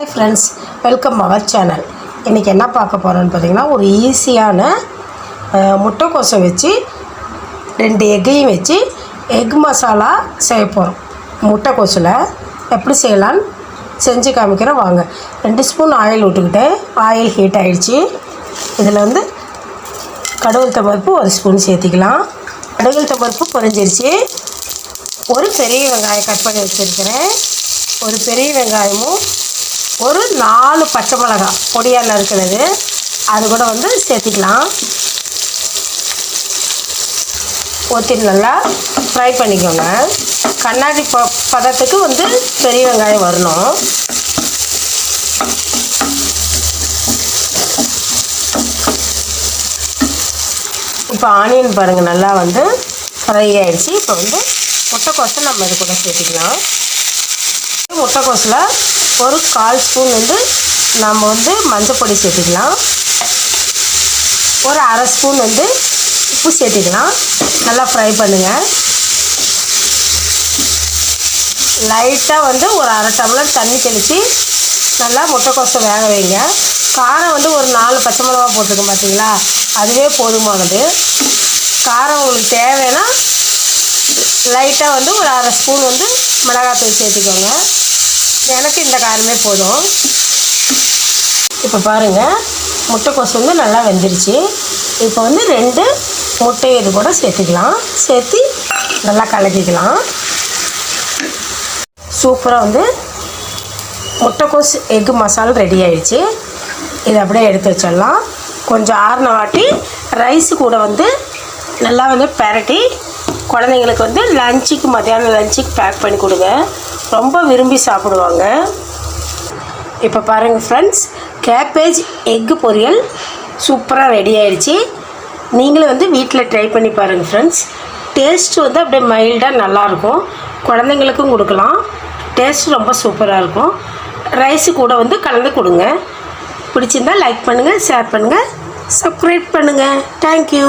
Friends welcome our channel இன்றைக்கி என்ன பார்க்க போகிறோன்னு பார்த்தீங்கன்னா ஒரு ஈஸியான முட்டைக்கோசை வச்சு ரெண்டு எக்கையும் வச்சு எக் மசாலா செய்ய போகிறோம் முட்டைக்கோசில் எப்படி செய்யலான்னு செஞ்சு காமிக்கிறேன் வாங்க. ரெண்டு ஸ்பூன் ஆயில் விட்டுக்கிட்டு ஆயில் ஹீட் ஆகிடுச்சி இதில் வந்து கடவுள் பருப்பு ஒரு ஸ்பூன் சேர்த்திக்கலாம். கடவுள் பருப்பு பொரிஞ்சிருச்சு ஒரு பெரிய வெங்காயம் கட் பண்ணி வச்சுருக்கிறேன். ஒரு பெரிய வெங்காயமும் ஒரு நாலு பச்சை மிளகாய் பொடியால் இருக்கிறது. அது கூட வந்து சேர்த்திக்கலாம். ஊற்றி நல்லா ஃப்ரை பண்ணிக்கோங்க. கண்ணாடி ப பதத்துக்கு வந்து பெரிய வெங்காயம் வரணும். இப்போ ஆனியன் பாருங்கள் நல்லா வந்து ஃப்ரை ஆயிடுச்சு. இப்போ வந்து முட்டைக்கோசை நம்ம இது கூட சேர்த்திக்கலாம். முட்டைக்கோஸில் ஒரு கால் ஸ்பூன் வந்து நம்ம வந்து மஞ்சப்பொடி சேர்த்துக்கலாம் சேர்த்திக்கலாம். ஒரு அரை ஸ்பூன் வந்து உப்பு சேர்த்திக்கலாம். நல்லா ஃப்ரை பண்ணுங்கள் லைட்டாக வந்து ஒரு அரை டம்ளர் தண்ணி தெளித்து நல்லா முட்டைக்கோசை வேக வைங்க. காரம் வந்து ஒரு நாலு பச்சை மிளகா போட்டிருக்கோம் பார்த்தீங்களா அதுவே போதுமானது. காரம் உங்களுக்கு தேவைன்னா லைட்டாக வந்து ஒரு அரை ஸ்பூன் வந்து மிளகாத்தூள் சேர்த்துக்கோங்க. எனக்கு இந்த காரமே போதும். இப்போ பாருங்கள் முட்டைக்கோஸ் வந்து நல்லா வெந்துருச்சு. இப்போ வந்து ரெண்டு முட்டை இது கூட சேர்த்துக்கலாம். சேர்த்து நல்லா கலக்கிக்கலாம். சூப்பராக வந்து முட்டைக்கோஸ் எக்கு மசாலா ரெடி ஆயிடுச்சு. இதை அப்படியே எடுத்து வச்சிடலாம். கொஞ்சம் ஆறின வாட்டி ரைஸு கூட வந்து நல்லா வந்து பெரட்டி குழந்தைங்களுக்கு வந்து லஞ்சுக்கு மத்தியானம் லஞ்சுக்கு பேக் பண்ணி கொடுங்க. ரொம்ப விரும்பி சாப்பிடுவாங்க. இப்போ பாருங்கள் ஃப்ரெண்ட்ஸ் கேபேஜ் எக்கு பொரியல் சூப்பராக ரெடி ஆயிடுச்சு. நீங்களும் வந்து வீட்டில் ட்ரை பண்ணி பாருங்கள் ஃப்ரெண்ட்ஸ் டேஸ்ட் வந்து அப்படியே மைல்டாக நல்லாயிருக்கும். குழந்தைங்களுக்கும் கொடுக்கலாம். டேஸ்ட் ரொம்ப சூப்பராக இருக்கும். ரைஸு கூட வந்து கலந்து கொடுங்க. பிடிச்சிருந்தா லைக் பண்ணுங்கள் ஷேர் பண்ணுங்கள் சப்ஸ்கிரைப் பண்ணுங்கள் தேங்க்யூ